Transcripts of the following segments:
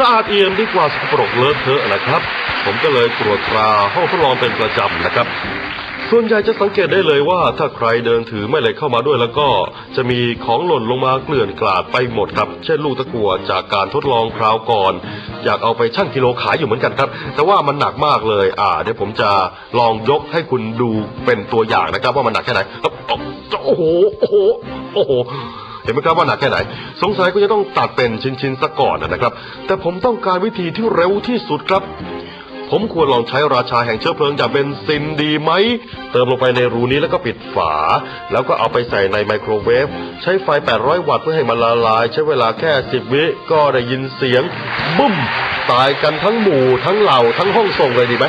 สะอาดเอี่ยมดีกว่าสกปรกเลอะเทอะนะครับ ผมก็เลยตรวจตราห้องทดลองเป็นประจำนะครับ ส่วนใหญ่จะสังเกตได้เลยว่าถ้าใครเดินถือแม่เหล็กเข้ามาด้วยแล้วก็จะมีของหล่นลงมาเกลื่อนกลาดไปหมดครับ เช่นลูกตะกั่วจากการทดลองคราวก่อน อยากเอาไปชั่งกิโลขายอยู่เหมือนกันครับ แต่ว่ามันหนักมากเลย อ่า เดี๋ยวผมจะลองยกให้คุณดูเป็นตัวอย่างนะครับ ว่ามันหนักแค่ไหนโอ้โหโอ้โหโอ้โห เห็นไหมครับว่าหนักแค่ไหน สงสัยก็จะต้องตัดเป็นชิ้นๆซะก่อนนะครับ แต่ผมต้องการวิธีที่เร็วที่สุดครับ ผมควรลองใช้ราชาแห่งเชื้อเพลิงอย่างเบนซินดีไหม เติมลงไปในรูนี้แล้วก็ปิดฝา แล้วก็เอาไปใส่ในไมโครเวฟ ใช้ไฟ 800 วัตต์เพื่อให้มันละลาย ใช้เวลาแค่ 10 วิก็ได้ยินเสียงบึ้ม ตายกันทั้งหมู่ทั้งเหล่าทั้งห้องส่งเลยดีไหม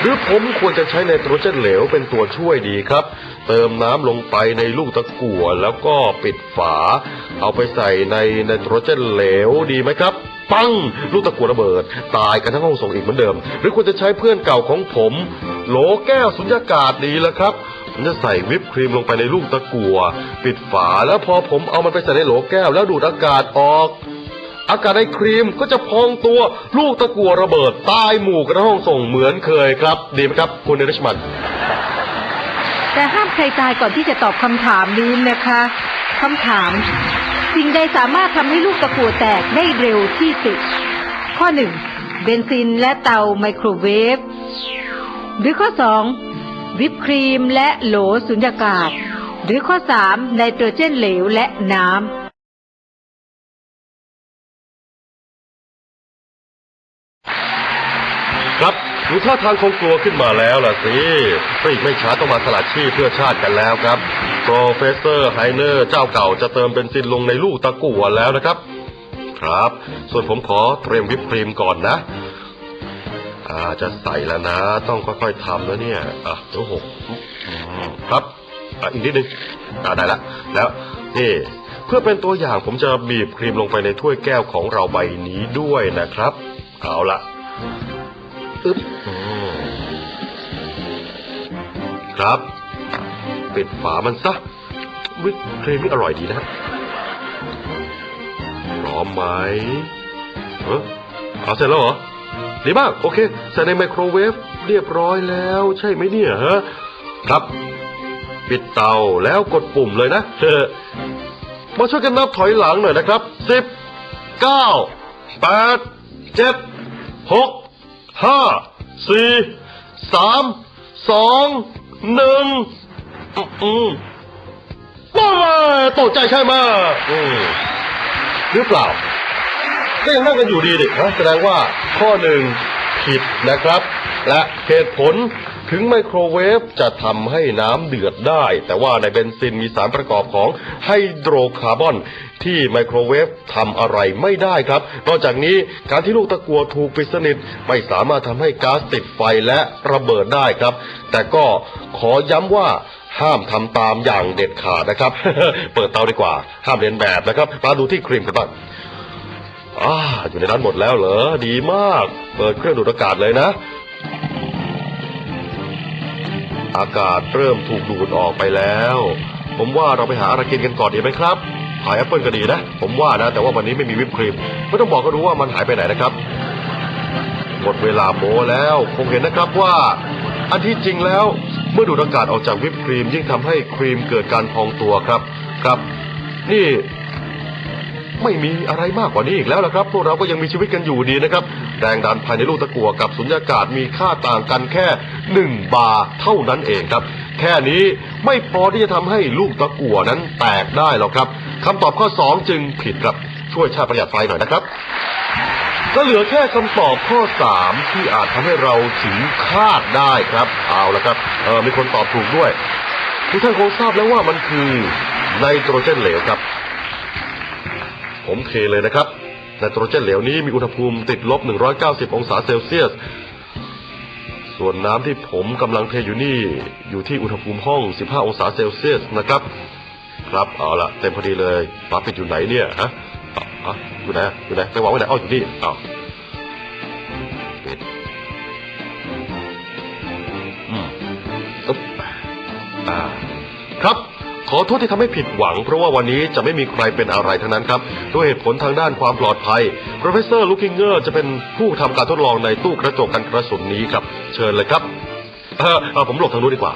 หรือผมควรจะใช้ไนโตรเจนเหลวเป็นตัวช่วยดีครับ เติมน้ำลงไปในลูกตะกั่วแล้วก็ปิดฝา เอาไปใส่ในไนโตรเจนเหลวดีไหมครับ ปัง ลูกตะกั่วระเบิด ตายกันทั้งห้องส่งอีกเหมือนเดิม หรือควรจะใช้เพื่อนเก่าของผม โหลแก้วสุญญากาศดีแล้วครับผมจะใส่วิปครีมลงไปในลูกตะกั่วปิดฝาแล้วพอผมเอามันไปใส่ในโหลแก้วแล้วดูดอากาศออก อากาศในครีมก็จะพองตัวลูกตะกัวระเบิดตายหมู่กันทั้งห้องส่งเหมือนเคยครับ ดีไหมครับ คุณเดรชมัน แต่ห้ามใครตายก่อนที่จะตอบคำถามนี้นะคะคำถาม สิ่งใดสามารถทำให้ลูกตะกัวแตกได้เร็วที่สุดข้อหนึ่งเบนซินและเตาไมโครเวฟหรือข้อสองวิปครีมและโหลสุญญากาศ หรือข้อสามไนโตรเจนเหลวและน้ำ ครับดูท่าทางคงกลัวขึ้นมาแล้วล่ะสิอีกไม่ช้าต้องมาสละชีพเพื่อชาติกันแล้วครับโปรเฟสเซอร์ไฮเนอร์เจ้าเก่าจะเติมเบนซินลงในลูกตะกั่วแล้วนะครับ ครับ ส่วนผมขอเตรียมวิปครีมก่อนนะอาจะใส่แล้วนะ ต้องค่อยๆทำแล้วเนี่ยอะเดี๋ยวหกครับอะอีกนิดนึงอ่าได้ละแล้วนี่เพื่อเป็นตัวอย่างผมจะบีบครีมลงไปในถ้วยแก้วของเราใบนี้ด้วยนะครับ เอาละึ๊บครับ ปิดฝามันซะวิปครมนี่อร่อยดีนะพร้อมไหมเออเอาเสร็จแล้วเหรอ ดีมาก โอเค ใส่ในไมโครเวฟเรียบร้อยแล้ว ใช่ไหมเนี่ยฮะ ครับ ปิดเตาแล้วกดปุ่มเลยนะเออมาช่วยกันนับถอยหลังหน่อยนะครับสิบเก้าแปดเจ็ดหก ห้าสี่สามสองหนึ่งอืมว้ายตกใจใช่ไหมอืมหรือเปล่าก็ยังนั่งกันอยู่ดีดินะแสดงว่าข้อหนึ่งผิดนะครับ และเหตุผล ถึงไมโครเวฟจะทำให้น้ำเดือดได้ แต่ว่าในเบนซินมีสารประกอบของไฮโดรคาร์บอน ที่ไมโครเวฟทำอะไรไม่ได้ครับ นอกจากนี้การที่ลูกตะกัวถูกปิดสนิทไม่สามารถทำให้ก๊าซติดไฟและระเบิดได้ครับ แต่ก็ขอย้ำว่าห้ามทำตามอย่างเด็ดขาดนะครับ เปิดเตาดีกว่า ห้ามเรียนแบบนะครับ มาดูที่ครีมกันบ้างอ่าอยู่ในนั้นหมดแล้วเหรอ ดีมาก เปิดเครื่องดูดอากาศเลยนะ อากาศเริ่มถูกดูดออกไปแล้ว ผมว่าเราไปหาอะไรกินกันก่อนดีไหมครับขายแอปเปิลก็ดีนะ ผมว่านะ แต่ว่าวันนี้ไม่มีวิปครีมไม่ต้องบอกก็รู้ว่ามันหายไปไหนนะครับ หมดเวลาโมแล้วคงเห็นนะครับว่า อันที่จริงแล้ว เมื่อดูดอากาศออกจากวิปครีมยิ่งทำให้ครีมเกิดการพองตัวครับ ครับ นี่ ไม่มีอะไรมากกว่านี้อีกแล้วละครับ พวกเราก็ยังมีชีวิตกันอยู่ดีนะครับ แรงดันภายในลูกตะกั่วกับสุญญากาศมีค่าต่างกันแค่หนึ่งบาร์เท่านั้นเองครับ แค่นี้ไม่พอที่จะทำให้ลูกตะกั่วนั้นแตกได้หรอกครับคำตอบข้อสองจึงผิดครับ ช่วยชาติประหยัดไฟหน่อยนะครับก็เหลือแค่คำตอบข้อสามที่อาจทำให้เราถึงคาดได้ครับ เอาละครับเออมีคนตอบถูกด้วย ทุกท่านคงทราบแล้วว่ามันคือไนโตรเจนเหลวครับ ผมเทเลยนะครับไนโตรเจนเหลวนี้มีอุณหภูมิติดลบ 190 องศาเซลเซียส ส่วนน้ำที่ผมกำลังเทอยู่นี่อยู่ที่อุณหภูมิห้อง 15 องศาเซลเซียสนะครับ ครับเอาละเต็มพอดีเลยฝาปิดอยู่ไหนเนี่ยฮะอะอะอยู่ไหนอยู่ไหนไปวางไว้ไหนอ้าวอยู่นี่อ้าวปิดอืมอ๊บอ่า ออโทษที่ทำให้ผิดหวัง เพราะว่าวันนี้จะไม่มีใครเป็นอะไรทั้งนั้นครับด้วยเหตุผลทางด้านความปลอดภัย Professor Lookinger จะเป็นผู้ทำการทดลองในตู้กระจกกันกระสุนนี้ครับ เชิญเลยครับเออผมหลบทางนู้นดีกว่า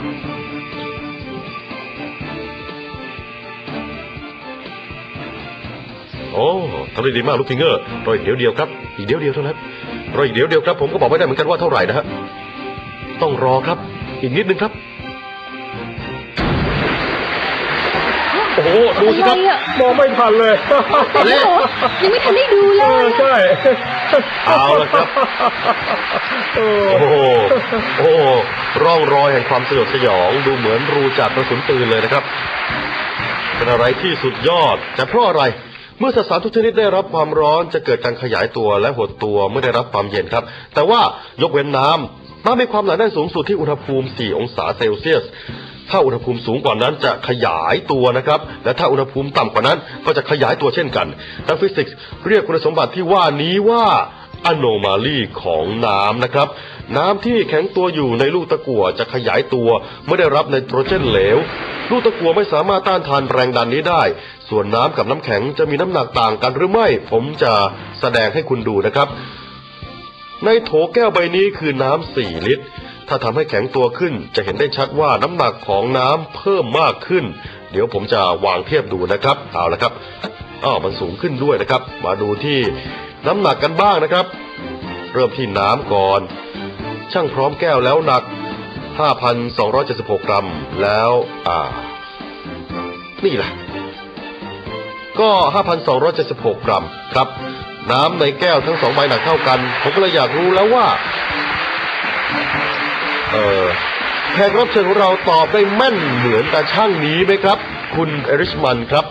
โอ้ทำได้ดีมากลูกคิงเกอร์รออีกเดี๋ยวเดียวครับ อีกเดี๋ยวเดียวเท่านั้นรออีกเดี๋ยวเดียวครับ ผมก็บอกไม่ได้เหมือนกันว่าเท่าไหร่นะฮะ ต้องรอครับ อีกนิดนึงครับ อ้โหดูสิครับ อะไรอะ มองไม่ทันเลยโอ้โหยังไม่ทันได้ดูเลยใช่เอาละครับโอ้โห โอ้โหร่องรอยแห่งความสยดสยองดูเหมือนรูจากกระสุนปืนเลยนะครับ เป็นอะไรที่สุดยอดแต่เพราะอะไร เมื่อสสารทุกชนิดได้รับความร้อนจะเกิดการขยายตัวและหดตัวเมื่อได้รับความเย็นครับ แต่ว่ายกเว้นน้ำน้ำมีความหนาแน่นสูงสุดที่อุณหภูมิ 4 องศาเซลเซียส ถ้าอุณหภูมิสูงกว่านั้นจะขยายตัวนะครับ และถ้าอุณหภูมิต่ำกว่านั้นก็จะขยายตัวเช่นกันนักฟิสิกส์เรียกคุณสมบัติที่ว่านี้ว่า anomaly ของน้ำนะครับ น้ำที่แข็งตัวอยู่ในลูกตะกั่วจะขยายตัวเมื่อได้รับไนโตรเจนเหลว ลูกตะกั่วไม่สามารถต้านทานแรงดันนี้ได้ ส่วนน้ำกับน้ำแข็งจะมีน้ำหนักต่างกันหรือไม่ ผมจะแสดงให้คุณดูนะครับ ในโถแก้วใบนี้คือน้ำสี่ลิตร ถ้าทำให้แข็งตัวขึ้นจะเห็นได้ชัดว่าน้ำหนักของน้ำเพิ่มมากขึ้น เดี๋ยวผมจะวางเทียบดูนะครับ เอาละครับอ้าวมันสูงขึ้นด้วยนะครับ มาดูที่น้ำหนักกันบ้างนะครับ เริ่มที่น้ำก่อน ช่างพร้อมแก้วแล้วหนัก 5,276 กรัมแล้วอ่า นี่แหละก็ 5,276 กรัมครับ น้ำในแก้วทั้งสองใบหนักเท่ากัน ผมก็เลยอยากรู้แล้วว่า เออแขกรับเชิญของเราตอบได้แม่นเหมือนตาช่างนี้ไหมครับ คุณเอริชมันครับ